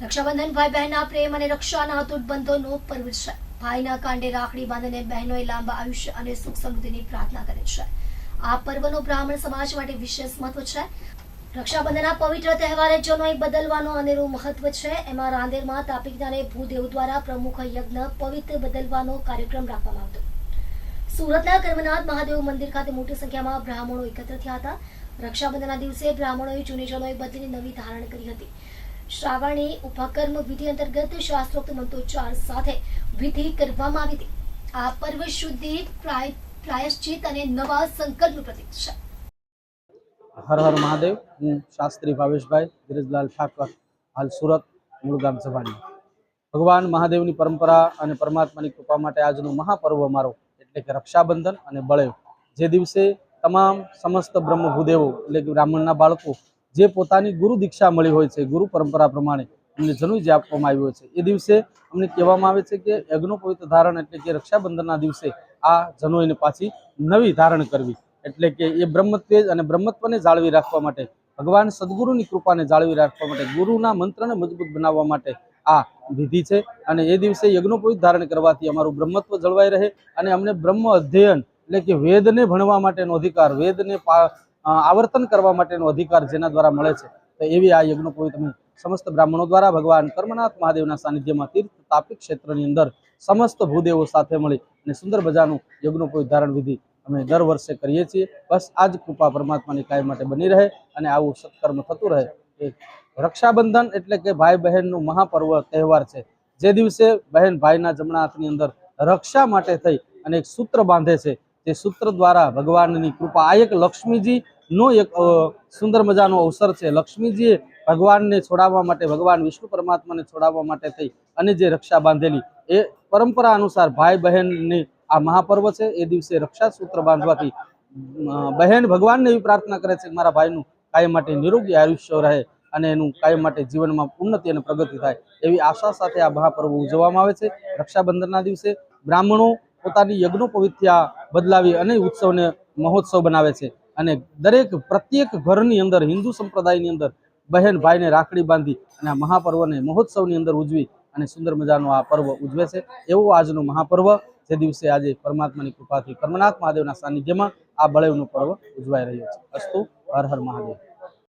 રક્ષાબંધન ભાઈ બહેનના પ્રેમ અને રક્ષાના અતૂટ બંધોનો પર્વ છે. ભાઈના કાંડે રાખડી બાંધીને બહેનોએ લાંબા આયુષ્ય અને સુખ સમૃદ્ધિની પ્રાર્થના કરે છે. આ પર્વનો બ્રાહ્મણ સમાજ માટે વિશેષ મહત્વ છે. રક્ષાબંધનના પવિત્ર તહેવારે જનોઈ બદલવાનો અનેરું મહત્વ છે. એમાં રાંદેરમાં તાપિકના અને ભૂદેવ દ્વારા પ્રમુખ યજ્ઞ પવિત્ર બદલવાનો કાર્યક્રમ રાખવામાં આવતો. સુરતના કર્મનાથ મહાદેવ મંદિર ખાતે મોટી સંખ્યામાં બ્રાહ્મણો એકત્ર થયા હતા. રક્ષાબંધનના દિવસે બ્રાહ્મણોએ જૂની જનોઈ બદલીને નવી ધારણ કરી હતી. શ્રાવણી ઉપકર્મ વિધિ અંતર્ગત શાસ્ત્રોક્ત મંત્રોચ્ચાર સાથે વિધિ કરવામાં આવી હતી. આ પર્વ શુદ્ધિ પ્રાયશ્ચિત અને નવા સંકલ્પનું પ્રતીક છે. હર હર મહાદેવ. હું શાસ્ત્રી ભાવેશભાઈ ધીરજલાલ ઠાકર, હાલ સુરત મૂળ સભાની ભગવાન મહાદેવની પરંપરા અને પરમાત્માની કૃપા માટે આજનો મહાપર્વ અમારો એટલે કે રક્ષાબંધન અને બળેવ. જે દિવસે તમામ સમસ્ત બ્રહ્મ એટલે કે બ્રાહ્મણના બાળકો જે પોતાની ગુરુ દીક્ષા મળી હોય છે, ગુરુ પરંપરા પ્રમાણે અમને જનુ જે આપવામાં આવ્યો છે, એ દિવસે અમને કહેવામાં આવે છે કે યજ્ઞો પવિત્ર ધારણ એટલે કે રક્ષાબંધનના દિવસે આ જનોઈને પાછી નવી ધારણ કરવી. એટલે કે એ બ્રહ્મત્વેજ અને બ્રહ્મત્વને જાળવી રાખવા માટે, ભગવાન સદગુરુની કૃપાને જાળવી રાખવા માટે, ગુરુના મંત્રને મજબૂત બનાવવા માટે આ વિધિ છે. અને એ દિવસે યજ્ઞોપવિત ધારણ કરવાથી અમારું બ્રહ્મત્વ જળવાઈ રહે અને અમને બ્રહ્મ અધ્યયન એટલે કે વેદને ભણવા માટેનો અધિકાર, વેદને આવર્તન કરવા માટેનો અધિકાર જેના દ્વારા મળે છે. તો એવી આ યજ્ઞોપવિત અમે સમસ્ત બ્રાહ્મણો દ્વારા ભગવાન કર્મનાથ મહાદેવના સાનિધ્યમાં તીર્થ તાપી ક્ષેત્રની અંદર સમસ્ત ભૂદેવો સાથે મળી અને સુંદર મજાનું યજ્ઞોપવિત ધારણ વિધિ અમે દર વર્ષે કરીએ છીએ. બસ આ જ કૃપા પરમાત્માની કાયમ માટે બની રહે અને આવું સત્કર્મ થતું રહે. એ રક્ષાબંધન એટલે કે ભાઈ બહેનનું મહાપર્વ તહેવાર છે. જે દિવસે બહેન ભાઈના જમણા હાથની અંદર રક્ષા માટે થઈ અને એક સૂત્ર બાંધે છે. તે સૂત્ર દ્વારા ભગવાનની કૃપા આ એક લક્ષ્મીજી નો એક સુંદર મજાનો અવસર છે. લક્ષ્મીજીએ ભગવાનને છોડાવવા માટે, ભગવાન વિષ્ણુ પરમાત્માને છોડાવવા માટે થઈ અને જે રક્ષા બાંધેલી, એ પરંપરા અનુસાર ભાઈ બહેનની આ મહાપર્વ છે. એ દિવસે રક્ષા સૂત્ર બાંધવાથી બહેન ભગવાનને એવી પ્રાર્થના કરે છે મારા ભાઈનું કાયમ માટે નિરોગી આયુષ્ય રહે અને એનું કાયમ માટે જીવનમાં ઉન્નતિ અને પ્રગતિ થાય એવી આશા સાથે આ મહાપર્વ ઉજવવામાં આવે છે. રક્ષાબંધનના દિવસે બ્રાહ્મણો પોતાની યજ્ઞોપવિત્યા બદલાવી અને ઉત્સવને મહોત્સવ બનાવે છે. અને દરેક પ્રત્યેક ઘરની અંદર, હિન્દુ સંપ્રદાયની અંદર બહેન ભાઈને રાખડી બાંધી અને આ મહાપર્વને મહોત્સવની અંદર ઉજવી અને સુંદર મજાનો આ પર્વ ઉજવે છે. એવો આજનો મહાપર્વ જે દિવસે આજે પરમાત્માની કૃપાથી કર્મનાથ મહાદેવના સાનિધ્યમાં આ બળેવનો પર્વ ઉજવાઈ રહ્યો છે. અસ્તુ હર હર મહાદેવ.